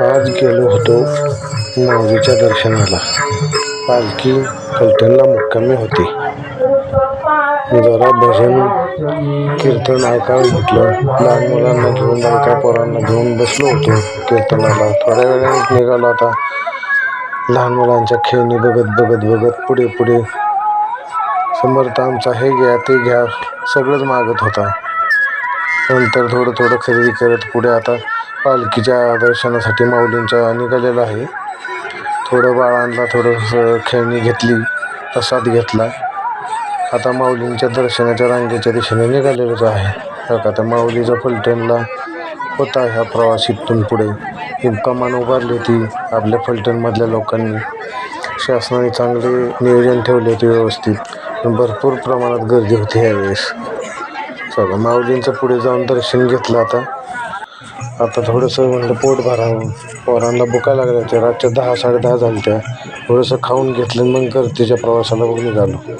आज गेलो होतो माऊलीच्या दर्शनाला. पालखी फलटणला मुक्कामी होती. जरा भजन कीर्तन ऐकावं म्हटलं. लहान मुलांना घेऊन बायका पोरांना घेऊन बसलो होतो. कीर्तनाला थोड्या वेळाने निघालो आता. लहान मुलांच्या खेळणी बघत बघत बघत पुढे पुढे. समर्थ आमचा हे घ्या ते घ्या. सगळंच मागत होता. नंतर थोडं थोडं खरेदी करत पुढे आता पालखीच्या दर्शनासाठी माऊलींच्या निघालेला आहे. थोडं बाळांना थोडंसं खेळणी घेतली प्रसाद घेतला. आता माऊलींच्या दर्शनाच्या रांगेच्या दिशेने निघालेलंच आहे. बघा आता माऊलीचा फलटणला होता ह्या प्रवासीतून पुढे. ही कमान उभारली होती आपल्या फलटणमधल्या लोकांनी. शासनाने चांगले नियोजन ठेवले होते व्यवस्थित. भरपूर प्रमाणात गर्दी होती ह्यावेळेस. चला माऊलींचं पुढे जाऊन दर्शन घेतलं आता. आता थोडंसं म्हणलं पोट भरावं. पोरांना बुका लागल्या होत्या. रातच्या दहा साडे दहा झाल्या त्या थोडंसं खाऊन घेतलं मग गर्दीच्या प्रवासाला बघ निघालो.